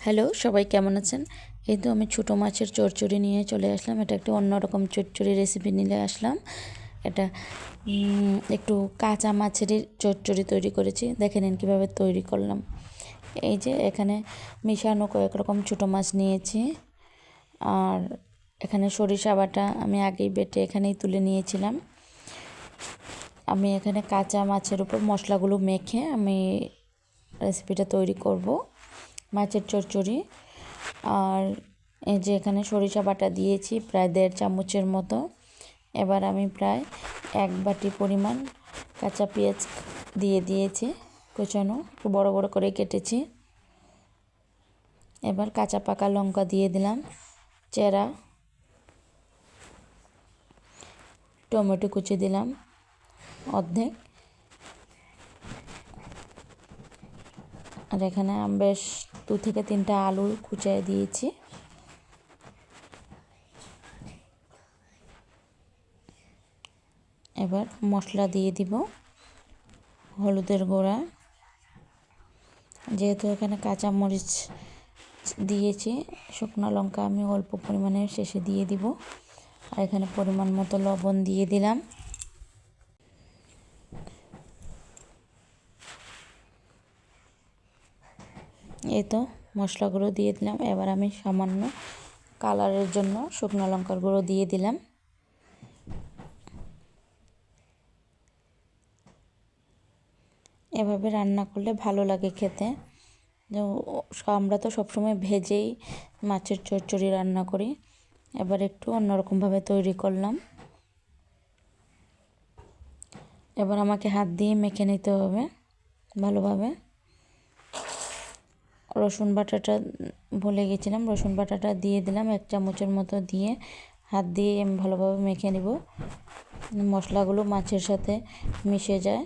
Hello, সবাই কেমন আছেন? এই তো আমি ছোটো মাছের চচ্চড়ি নিয়ে চলে আসলাম। এটা একটু অন্যরকম চচ্চড়ি রেসিপি নিয়ে আসলাম। এটা একটু কাঁচা মাছেরই চচ্চড়ি তৈরি করেছি। দেখে নিন কীভাবে তৈরি করলাম। এই যে এখানে মিশানো কয়েক রকম ছোটো মাছ নিয়েছি। আর এখানে সরিষা বাটা আমি আগেই বেটে এখানেই তুলে নিয়েছিলাম। আমি এখানে কাঁচা মাছের উপর মশলাগুলো মেখে আমি রেসিপিটা তৈরি করব। মাছের চচ্চড়ি। আর এই যে এখানে সরিষা বাটা দিয়েছি, প্রায় দেড় চামচের মতো। এবার আমি প্রায় এক বাটি পরিমাণ কাঁচা পেঁয়াজ দিয়ে দিয়েছি কুচানো, একটু বড় বড় করে কেটেছি। এবার কাঁচা পাকা লঙ্কা দিয়ে দিলাম, চেরা, টমেটো কুচি দিলাম অর্ধেক। আর এখানে বেশ দু থেকে তিনটা আলু কুচিয়ে দিয়েছি। এবার মশলা দিয়ে দিব হলুদের গুঁড়া। যেহেতু এখানে কাঁচা মরিচ দিয়েছি, শুকনো লঙ্কা আমি অল্প পরিমাণে শেষে দিয়ে দিব। আর এখানে পরিমাণ মতো লবণ দিয়ে দিলাম। এই তো মশলাগুলো দিয়ে দিলাম। এবার আমি সামান্য কালারের জন্য শুকনো লঙ্কার গুঁড়ো দিয়ে দিলাম। এভাবে রান্না করলে ভালো লাগে খেতে। আমরা তো সবসময় ভেজেই মাছের চচ্চড়ি রান্না করি। এবার একটু অন্যরকমভাবে তৈরি করলাম। এবার আমাকে হাত দিয়ে মেখে নিতে হবে ভালোভাবে। রসুন বাটাটা ভুলে গেছিলাম, রসুন বাটাটা দিয়ে দিলাম এক চামচের মতো দিয়ে হাত দিয়ে আমি ভালোভাবে মেখে নিব। মশলাগুলো মাছের সাথে মিশে যায়।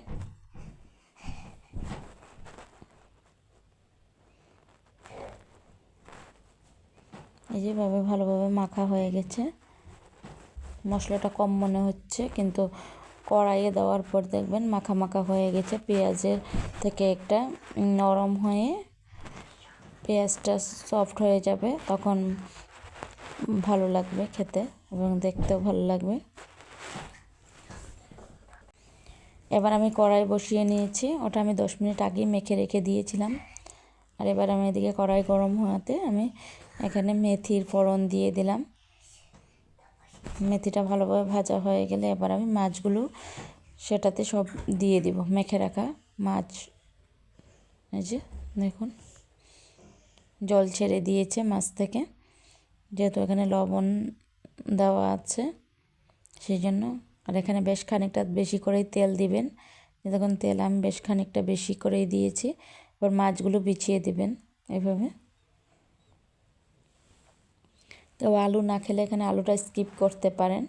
এই যেভাবে ভালোভাবে মাখা হয়ে গেছে। মশলাটা কম মনে হচ্ছে, কিন্তু কড়াইয়ে দেওয়ার পর দেখবেন মাখা মাখা হয়ে গেছে। পেঁয়াজের থেকে একটা নরম হয়ে পেঁয়াজটা সফট হয়ে যাবে, তখন ভালো লাগবে খেতে এবং দেখতেও ভালো লাগবে। এবার আমি কড়াই বসিয়ে নিয়েছি, ওটা আমি দশ মিনিট আগেই মেখে রেখে দিয়েছিলাম। আর এবার আমি এদিকে কড়াই গরম হওয়াতে আমি এখানে মেথির ফোড়ন দিয়ে দিলাম। মেথিটা ভালোভাবে ভাজা হয়ে গেলে এবার আমি মাছগুলো সেটাতে সব দিয়ে দিব, মেখে রাখা মাছ। এই যে, দেখুন। জল ছেড়ে দিয়েছে মাছ থেকে। যেহেতু এখানে লবণ দেওয়া আছে সেই জন্য আর এখানে বেশ খানিকটা বেশি করেই তেল দিবেন। দেখুন, তেল আমি বেশ খানিকটা বেশি করেই দিয়েছি। এবার মাছগুলো বিছিয়ে দিবেন এভাবে। তো আলু না খেলে এখানে আলুটা স্কিপ করতে পারেন।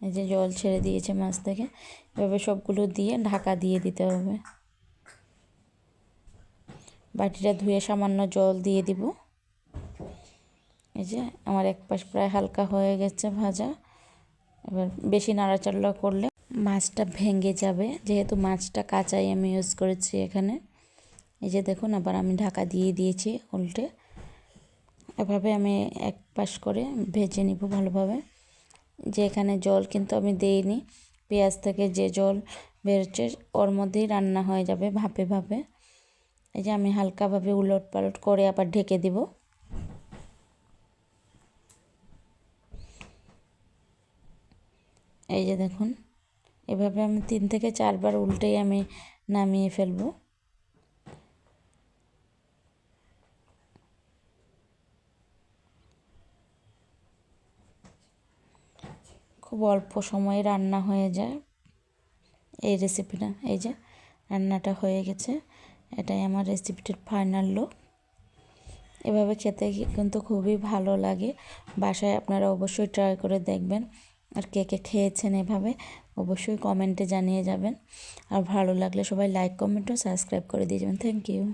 এই যে জল ছেড়ে দিয়েছে মাছ থেকে। এভাবে সবগুলো দিয়ে ঢাকা দিয়ে দিতে হবে। বাটিটা ধুয়ে সামান্য জল দিয়ে দিব। এই যে আমার এক পাশ প্রায় হালকা হয়ে গেছে ভাজা। এবার বেশি নাড়াচাড়া করলে মাছটা ভেঙে যাবে। যেহেতু মাছটা কাঁচাই আমি ইউজ করেছি এখানে। এই যে দেখুন, আবার আমি ঢাকা দিয়ে দিয়েছি উল্টে। এভাবে আমি এক পাশ করে ভেজে নিব ভালোভাবে। যে এখানে জল কিন্তু আমি দেইনি। পেঁয়াজ থেকে যে জল বেরোচ্ছে, ওর মধ্যেই রান্না হয়ে যাবে ভাপে ভাপে। এই যে আমি হালকাভাবে উলট পালট করে আবার ঢেকে দিব। এই যে দেখুন, এভাবে আমি তিন থেকে চারবার উল্টেই আমি নামিয়ে ফেলব। খুব অল্প সময়ে রান্না হয়ে যায়। এই রেসিপিটা এই যে রান্নাটা হয়ে গেছে। এটাই আমার রেসিপিটির ফাইনাল লুক এভাবে খেতে কিন্তু খুবই ভালো লাগে। বাসায় আপনারা অবশ্যই ট্রাই করে দেখবেন আর কে কে খেয়েছেন এভাবে, অবশ্যই কমেন্টে জানিয়ে যাবেন। আর ভালো লাগলে সবাই লাইক কমেন্ট ও সাবস্ক্রাইব করে দিয়ে যাবেন। Thank you